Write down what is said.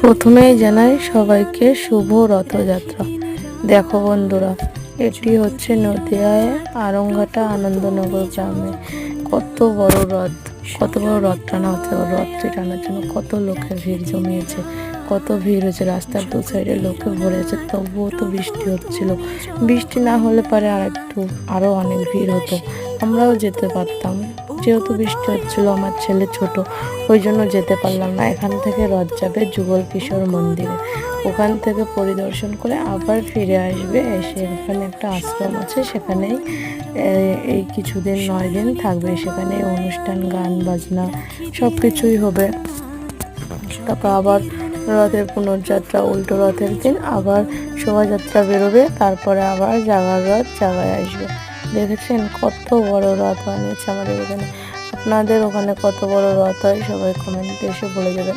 প্রথমেই জানাই সবাইকে শুভ রথযাত্রা। দেখো বন্ধুরা, এটি হচ্ছে নদিয়ায় আরংঘাটা আনন্দনগর গ্রামে কত বড় রথ, কত বড় রথ টানা হচ্ছে রথটি টানার জন্য। কত লোকের ভিড় জমিয়েছে, কত ভিড় হয়েছে। রাস্তার দু সাইডে লোকে ভরেছে তবুও তো বৃষ্টি হচ্ছিল। বৃষ্টি না হলে পারে আর একটু আরও অনেক ভিড় হতো। আমরাও যেতে পারতাম। যেহেতু বৃষ্টি হচ্ছিল, আমার ছেলে ছোট, ওই জন্য যেতে পারলাম না। এখান থেকে রথ যাবে যুগল কিশোর মন্দিরে। ওখান থেকে পরিদর্শন করে আবার ফিরে আসবে। এসে এখানে একটা আশ্রম আছে, সেখানেই এই কিছুদিন, নয় দিন থাকবে। সেখানে অনুষ্ঠান, গান, বাজনা সব কিছুই হবে। তারপর আবার রথের পুনর্যাত্রা, উল্টো রথের দিন আবার শোভাযাত্রা বেরোবে। তারপরে আবার জাগার রথ জাগায় আসবে। দেখেছেন? কত বড় রথ বানিয়েছে আমাদের এখানে। আপনাদের ওখানে কত বড় রথ হয় সবাই কমেন্টে এসে বলে যাবেন